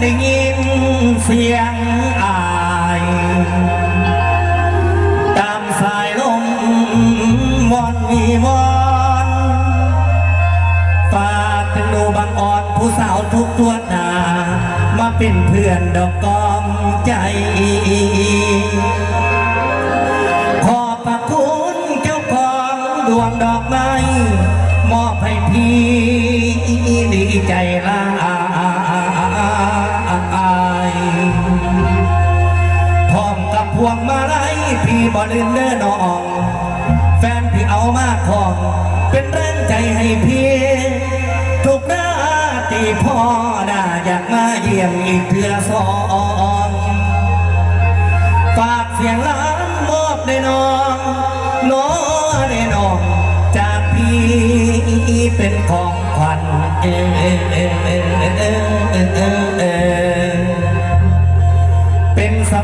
ได้ยินเสียงอายตามสายลมมอนมีมอนฝากถึงนูบางอ่อนผู้สาวทุกตัวหนามาเป็นเพื่อนดอกกอมใจขอพระคุณเจ้าของดวงดอกไม้มอบให้พี่ดีใจลา บอลืมเด้อน้อง แฟนพี่เอามากของ เป็นแรงใจให้พี่ทุกราตรีพ่อน่าอยากมาเยี่ยมอีกเพื่อสองฝากเสียงล้านมอบในน้องน้อในน้อง จากพี่เป็นของขวัญเออเออเออเออเออ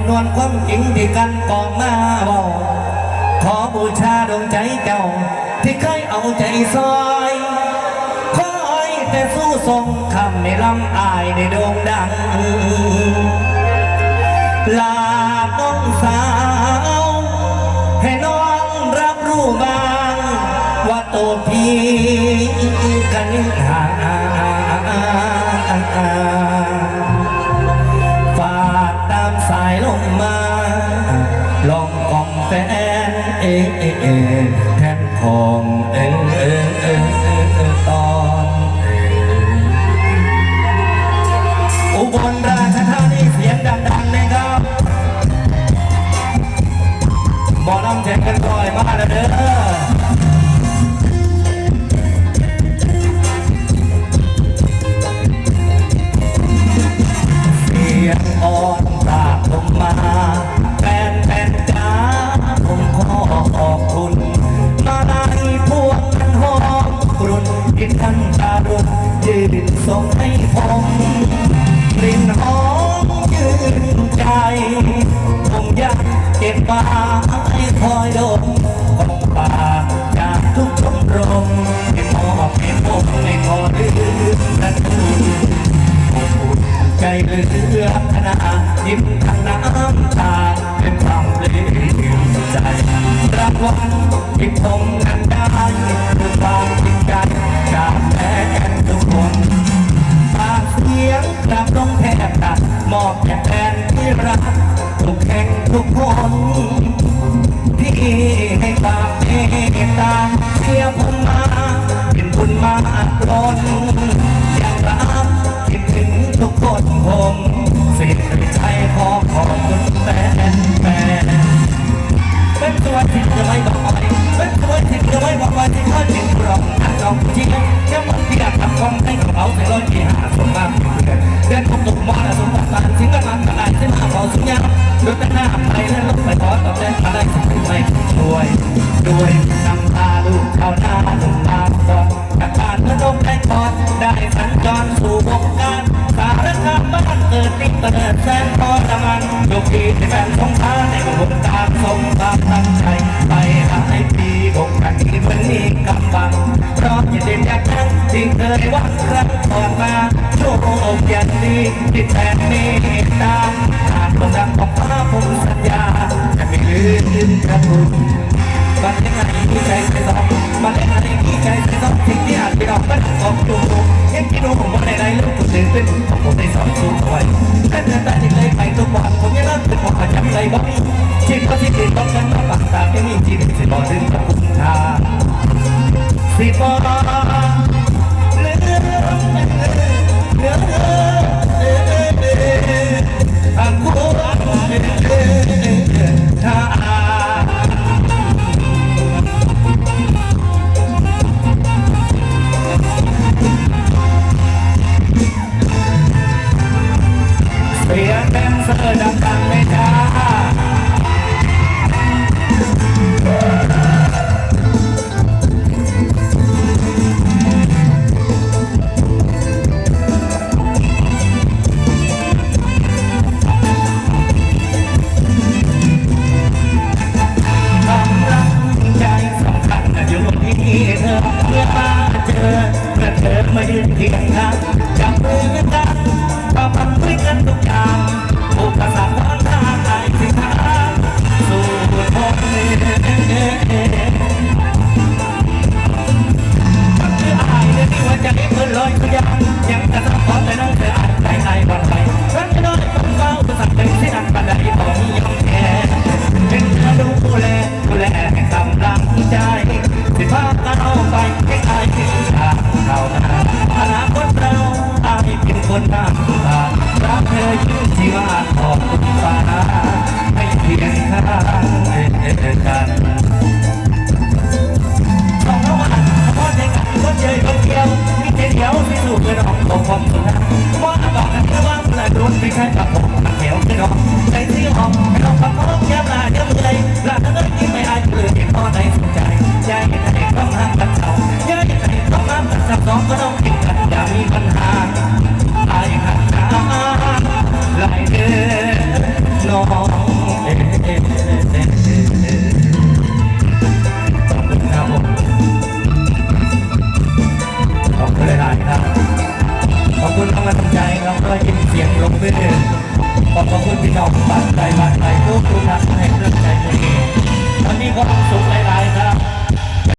ำนวนความจริงที่กันกองมาบอกขอบูชาดวงใจเจ้า ที่เคยเอาใจซอยคอยแต่สู้ทรงคำในลำอายในโด่งดัง ลาน้องสาว ให้น้องรับรู้บ้างว่าตัวพี่กันหา แทนของเองเองเองเองเองตอนเองอุบลราชธานีเสียงดังๆนะครับบอลำแจกกันก่อยมาแล้วเด้อ ส่งให้ผมกลิ่นหอมยืนใจผมอยากเก็บมาให้คอยดมของป่าจากทุกชมรมให้มอบให้ผมไม่ขอลืมกันใจเหลือขนาดยิ้มทั้งน้ำตาเป็นความเลี่ยนใจรางวัลที่ผม มอบแก่แฟนที่รักทุกแห่งทุกคน โดยแต่หน้าไปและลบไปขอตอบแทนอะไรสิ่งไม่ช่วยด้วยน้ำตาลูกชาวนาลงมาตอนจากการระนมได้ก่อนได้สัญจรสู่วงการสารคามบ้านเกิดที่เปิดแสน เซอร์ดังๆเลยจ้ากำลังใจสำคัญอยู่ที่เธอเมื่อมาเจอเมื่อเธอมายืนเคียงข้างจับมือกันก็ อ น้องก็ต้องติดกันอย่ามีปัญหา